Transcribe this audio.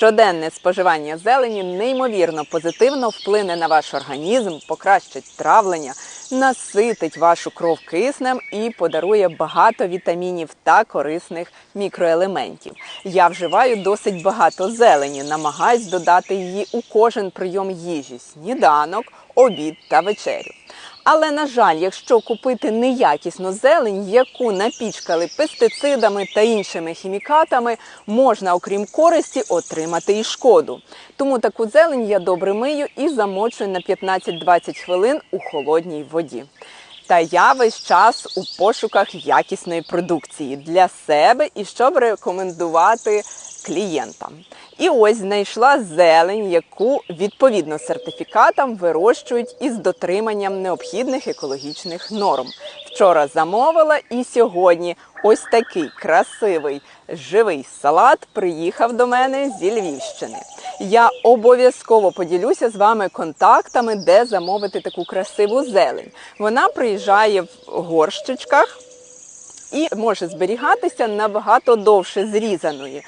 Щоденне споживання зелені неймовірно позитивно вплине на ваш організм, покращить травлення, наситить вашу кров киснем і подарує багато вітамінів та корисних мікроелементів. Я вживаю досить багато зелені, намагаюсь додати її у кожен прийом їжі: сніданок, обід та вечерю. Але на жаль, якщо купити неякісну зелень, яку напічкали пестицидами та іншими хімікатами, можна, окрім користі, отримати і шкоду. Тому таку зелень я добре мию і замочую на 15-20 хвилин у холодній воді. Та я весь час у пошуках якісної продукції для себе і щоб рекомендувати клієнтам. І ось знайшла зелень, яку відповідно сертифікатам вирощують із дотриманням необхідних екологічних норм. Вчора замовила, і сьогодні ось такий красивий живий салат приїхав до мене зі Львівщини. Я обов'язково поділюся з вами контактами, де замовити таку красиву зелень. Вона приїжджає в горщичках і може зберігатися набагато довше зрізаної.